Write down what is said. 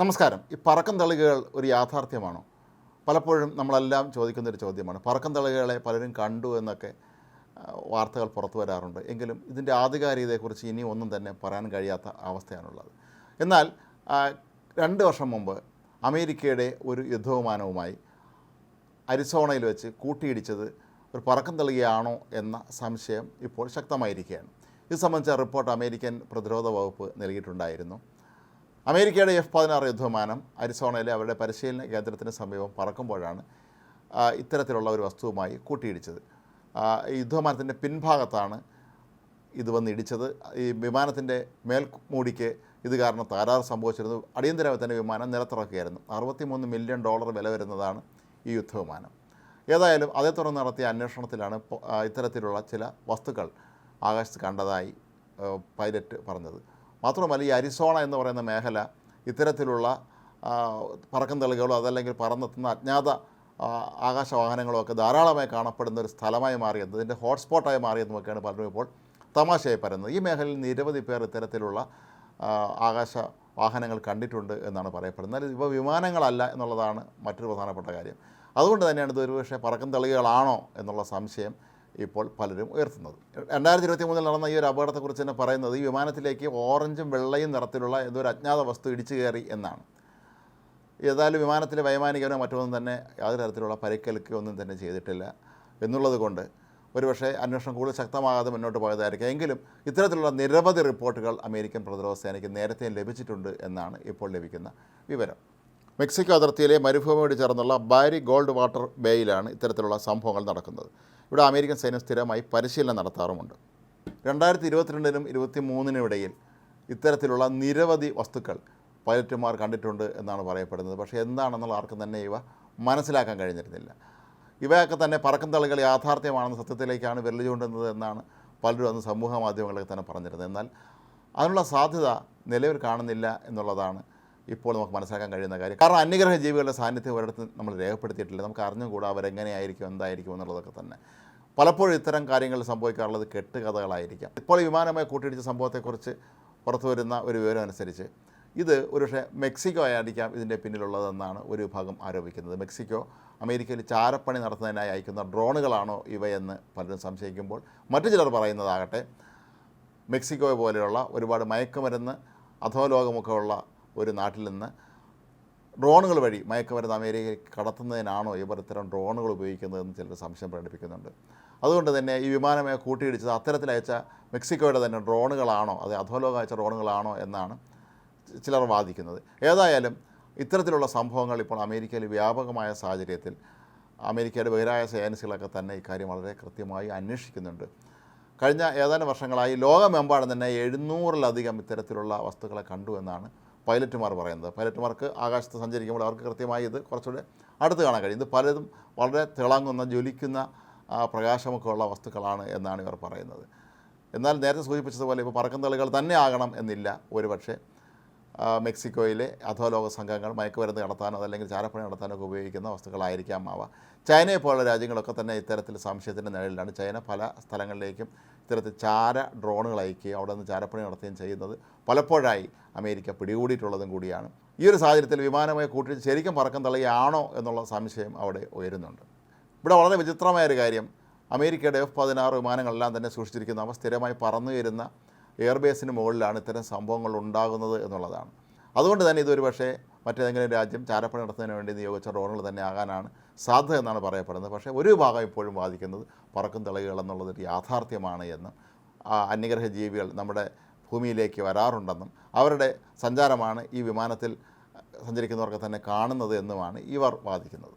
നമസ്കാരം. ഈ പറക്കം തളികകൾ ഒരു യാഥാർത്ഥ്യമാണോ? പലപ്പോഴും നമ്മളെല്ലാം ചോദിക്കുന്നൊരു ചോദ്യമാണ്. പറക്കം തളികകളെ പലരും കണ്ടു എന്നൊക്കെ വാർത്തകൾ പുറത്തു വരാറുണ്ട്. എങ്കിലും ഇതിന്റെ ആധികാരികതയെക്കുറിച്ച് ഇനി ഒന്നും തന്നെ പറയാൻ കഴിയാത്ത അവസ്ഥയാണുള്ളത്. എന്നാൽ രണ്ട് വർഷം മുമ്പ് അമേരിക്കയുടെ ഒരു യുദ്ധവിമാനവുമായി അരിസോണയിൽ വെച്ച് കൂട്ടിയിടിച്ചത് ഒരു പറക്കം തളികയാണോ എന്ന സംശയം ഇപ്പോൾ ശക്തമായിരിക്കുകയാണ്. ഇത് സംബന്ധിച്ച റിപ്പോർട്ട് അമേരിക്കൻ പ്രതിരോധ വകുപ്പ് നൽകിയിട്ടുണ്ടായിരുന്നു. അമേരിക്കയുടെ എഫ് പതിനാറ് യുദ്ധവിമാനം അരിസോണയിലെ അവരുടെ പരിശീലന കേന്ദ്രത്തിന് സമീപം പറക്കുമ്പോഴാണ് ഇത്തരത്തിലുള്ള ഒരു വസ്തുവുമായി കൂട്ടിയിടിച്ചത്. യുദ്ധവിമാനത്തിന്റെ പിൻഭാഗത്താണ് ഇത് വന്ന് ഇടിച്ചത്. ഈ വിമാനത്തിന്റെ മേൽമൂടിക്ക് ഇത് കാരണം തകരാറ് സംഭവിച്ചിരുന്നു. അടിയന്തരമായി തന്നെ വിമാനം നിലത്തിറക്കുകയായിരുന്നു. അറുപത്തിമൂന്ന് മില്യൺ ഡോളർ വില വരുന്നതാണ് ഈ യുദ്ധവിമാനം. ഏതായാലും അതേ തുടർന്ന് നടത്തിയ അന്വേഷണത്തിലാണ് ഇത്തരത്തിലുള്ള ചില വസ്തുക്കൾ ആകാശത്ത് കണ്ടതായി പൈലറ്റ് പറഞ്ഞത്. മാത്രമല്ല ഈ അരിസോണ എന്ന് പറയുന്ന മേഖല ഇത്തരത്തിലുള്ള പറക്കം തെളികളോ അതല്ലെങ്കിൽ പറന്നെത്തുന്ന അജ്ഞാത ആകാശവാഹനങ്ങളോ ഒക്കെ ധാരാളമായി കാണപ്പെടുന്ന ഒരു സ്ഥലമായി മാറിയത് ഇതിന്റെ ഹോട്ട്സ്പോട്ടായി മാറിയതുമൊക്കെയാണ് പലരും ഇപ്പോൾ തമാശയായി പറയുന്നത്. ഈ മേഖലയിൽ നിരവധി പേർ ഇത്തരത്തിലുള്ള ആകാശ വാഹനങ്ങൾ കണ്ടിട്ടുണ്ട് എന്നാണ് പറയപ്പെടുന്നത്. എന്നാൽ ഇവ വിമാനങ്ങളല്ല എന്നുള്ളതാണ് മറ്റൊരു പ്രധാനപ്പെട്ട കാര്യം. അതുകൊണ്ട് തന്നെയാണ് ഇത് ഒരുപക്ഷെ പറക്കം തെളികളാണോ എന്നുള്ള സംശയം ഇപ്പോൾ പലരും ഉയർത്തുന്നത്. രണ്ടായിരത്തി ഇരുപത്തി മൂന്നിൽ നടന്ന ഈ ഒരു അപകടത്തെക്കുറിച്ച് തന്നെ പറയുന്നത് ഈ വിമാനത്തിലേക്ക് ഓറഞ്ചും വെള്ളയും നിറത്തിലുള്ള ഏതോ ഒരു അജ്ഞാത വസ്തു ഇടിച്ചു കയറി എന്നാണ്. ഏതായാലും വിമാനത്തിലെ വൈമാനികനോ മറ്റൊന്നും തന്നെ യാതൊരു തരത്തിലുള്ള പരിക്കേൽക്കുകയോ ഒന്നും തന്നെ ചെയ്തിട്ടില്ല എന്നുള്ളത് കൊണ്ട് ഒരുപക്ഷെ അന്വേഷണം കൂടുതൽ ശക്തമാകാതെ മുന്നോട്ട് പോയതായിരിക്കും. എങ്കിലും ഇത്തരത്തിലുള്ള നിരവധി റിപ്പോർട്ടുകൾ അമേരിക്കൻ പ്രതിരോധ സേനയ്ക്ക് നേരത്തെ ലഭിച്ചിട്ടുണ്ട് എന്നാണ് ഇപ്പോൾ ലഭിക്കുന്ന വിവരം. മെക്സിക്കോ അതിർത്തിയിലെ മരുഭൂമിയോട് ചേർന്നുള്ള ബാരി ഗോൾഡ് വാട്ടർ ബേയിലാണ് ഇത്തരത്തിലുള്ള സംഭവങ്ങൾ നടക്കുന്നത്. ഇവിടെ അമേരിക്കൻ സൈന്യം സ്ഥിരമായി പരിശീലനം നടത്താറുമുണ്ട്. രണ്ടായിരത്തി ഇരുപത്തിരണ്ടിനും ഇരുപത്തി മൂന്നിനും ഇടയിൽ ഇത്തരത്തിലുള്ള നിരവധി വസ്തുക്കൾ പൈലറ്റുമാർ കണ്ടിട്ടുണ്ട് എന്നാണ് പറയപ്പെടുന്നത്. പക്ഷേ എന്താണെന്നുള്ള ആർക്കും തന്നെ ഇവ മനസ്സിലാക്കാൻ കഴിഞ്ഞിരുന്നില്ല. ഇവയൊക്കെ തന്നെ പറക്കും തളികൾ യാഥാർത്ഥ്യമാണെന്ന് സത്യത്തിലേക്കാണ് വിരൽ എന്നാണ് പലരും അന്ന് സമൂഹ മാധ്യമങ്ങളൊക്കെ തന്നെ പറഞ്ഞിരുന്നത്. എന്നാൽ അതിനുള്ള സാധ്യത നിലവിൽ കാണുന്നില്ല എന്നുള്ളതാണ് ഇപ്പോൾ നമുക്ക് മനസ്സിലാക്കാൻ കഴിയുന്ന കാര്യം. കാരണം അന്യഗ്രഹ ജീവികളുടെ സാന്നിധ്യം ഒരിടത്ത് നമ്മൾ രേഖപ്പെടുത്തിയിട്ടില്ല. നമുക്ക് അറിഞ്ഞുകൂടാ അവരെങ്ങനെയായിരിക്കും എന്തായിരിക്കും എന്നുള്ളതൊക്കെ തന്നെ. പലപ്പോഴും ഇത്തരം കാര്യങ്ങൾ സംഭവിക്കാറുള്ളത് കെട്ടുകഥകളായിരിക്കാം. ഇപ്പോൾ വിമാനമായി കൂട്ടിയിടിച്ച സംഭവത്തെക്കുറിച്ച് പുറത്തു വരുന്ന ഒരു വിവരം അനുസരിച്ച് ഇത് ഒരുപക്ഷെ മെക്സിക്കോ ആയിരിക്കാം ഇതിന്റെ പിന്നിലുള്ളതെന്നാണ് ഒരു വിഭാഗം ആരോപിക്കുന്നത്. മെക്സിക്കോ അമേരിക്കയിൽ ചാരപ്പണി നടത്തുന്നതിനായി അയക്കുന്ന ഡ്രോണുകളാണോ ഇവയെന്ന് പലരും സംശയിക്കുമ്പോൾ മറ്റു ചിലർ പറയുന്നതാകട്ടെ മെക്സിക്കോ പോലെയുള്ള ഒരുപാട് മയക്കുമരുന്ന് അധോലോകമൊക്കെ ഉള്ള ഒരു നാട്ടിൽ നിന്ന് ഡ്രോണുകൾ വഴി മയക്കുമരുന്ന് അമേരിക്കയിൽ കടത്തുന്നതിനാണോ ഇവർ ഇത്തരം ഡ്രോണുകൾ ഉപയോഗിക്കുന്നതെന്ന് ചിലർ സംശയം പ്രകടിപ്പിക്കുന്നുണ്ട്. അതുകൊണ്ട് തന്നെ ഈ വിമാനമേ കൂട്ടിയിടിച്ചത് അത്തരത്തിലയച്ച മെക്സിക്കോയുടെ തന്നെ ഡ്രോണുകളാണോ അത് അധോലോകം അയച്ച ഡ്രോണുകളാണോ എന്നാണ് ചിലർ വാദിക്കുന്നത്. ഏതായാലും ഇത്തരത്തിലുള്ള സംഭവങ്ങൾ ഇപ്പോൾ അമേരിക്കയിൽ വ്യാപകമായ സാഹചര്യത്തിൽ അമേരിക്കയുടെ ബഹിരാകാശ ഏജൻസികളൊക്കെ തന്നെ ഇക്കാര്യം വളരെ കൃത്യമായി അന്വേഷിക്കുന്നുണ്ട്. കഴിഞ്ഞ ഏതാനും വർഷങ്ങളായി ലോകമെമ്പാടും തന്നെ എഴുന്നൂറിലധികം ഇത്തരത്തിലുള്ള വസ്തുക്കളെ കണ്ടു എന്നാണ് പൈലറ്റുമാർ പറയുന്നത്. പൈലറ്റുമാർക്ക് ആകാശത്ത് സഞ്ചരിക്കുമ്പോൾ അവർക്ക് കൃത്യമായി ഇത് കുറച്ചുകൂടെ അടുത്ത് കാണാൻ കഴിയും. ഇത് പലതും വളരെ തിളങ്ങുന്ന ജ്വലിക്കുന്ന പ്രകാശമൊക്കെ ഉള്ള വസ്തുക്കളാണ് എന്നാണ് ഇവർ പറയുന്നത്. എന്നാൽ നേരത്തെ സൂചിപ്പിച്ചതുപോലെ ഇപ്പോൾ പറക്കുന്ന തളികൾ തന്നെ ആകണം എന്നില്ല. ഒരുപക്ഷെ മെക്സിക്കോയിലെ അധോലോക സംഘങ്ങൾ മയക്കുമരുന്ന് നടത്താനോ അതല്ലെങ്കിൽ ചാരപ്പണി നടത്താനോ ഒക്കെ ഉപയോഗിക്കുന്ന വസ്തുക്കളായിരിക്കാം ആവുക ചൈനയെ പോലുള്ള രാജ്യങ്ങളൊക്കെ തന്നെ ഇത്തരത്തിൽ സംശയത്തിന്റെ നിഴലിലാണ്. ചൈന പല സ്ഥലങ്ങളിലേക്കും ഇത്തരത്തിൽ ചാര ഡ്രോണുകൾ അയക്കുകയും അവിടെ നിന്ന് ചാരപ്പണി നടത്തുകയും ചെയ്യുന്നത് പലപ്പോഴായി അമേരിക്ക പിടികൂടിയിട്ടുള്ളതും കൂടിയാണ്. ഈ ഒരു സാഹചര്യത്തിൽ വിമാനമായി കൂട്ടി ശരിക്കും പറക്കം തള്ളുകയാണോ എന്നുള്ള സംശയം അവിടെ ഉയരുന്നുണ്ട്. ഇവിടെ വളരെ വിചിത്രമായ ഒരു കാര്യം. അമേരിക്കയുടെ എഫ് പതിനാറ് വിമാനങ്ങളെല്ലാം തന്നെ സൂക്ഷിച്ചിരിക്കുന്ന അവ സ്ഥിരമായി പറന്നു വരുന്ന എയർബേസിന് മുകളിലാണ് ഇത്തരം സംഭവങ്ങൾ ഉണ്ടാകുന്നത് എന്നുള്ളതാണ്. അതുകൊണ്ട് തന്നെ ഇതൊരു പക്ഷേ മറ്റേതെങ്കിലും രാജ്യം ചാരപ്പണി നടത്തുന്നതിന് വേണ്ടി നിയോഗിച്ച ഡ്രോണുകൾ തന്നെ ആകാനാണ് സാധ്യത എന്നാണ് പറയപ്പെടുന്നത്. പക്ഷേ ഒരു ഭാഗം ഇപ്പോഴും വാദിക്കുന്നത് പറക്കും തിളകുകൾ എന്നുള്ളതൊരു യാഥാർത്ഥ്യമാണ് എന്നും ആ അന്യഗ്രഹ ജീവികൾ നമ്മുടെ ഭൂമിയിലേക്ക് വരാറുണ്ടെന്നും അവരുടെ സഞ്ചാരമാണ് ഈ വിമാനത്തിൽ സഞ്ചരിക്കുന്നവർക്ക് തന്നെ കാണുന്നത് എന്നുമാണ് ഇവർ വാദിക്കുന്നത്.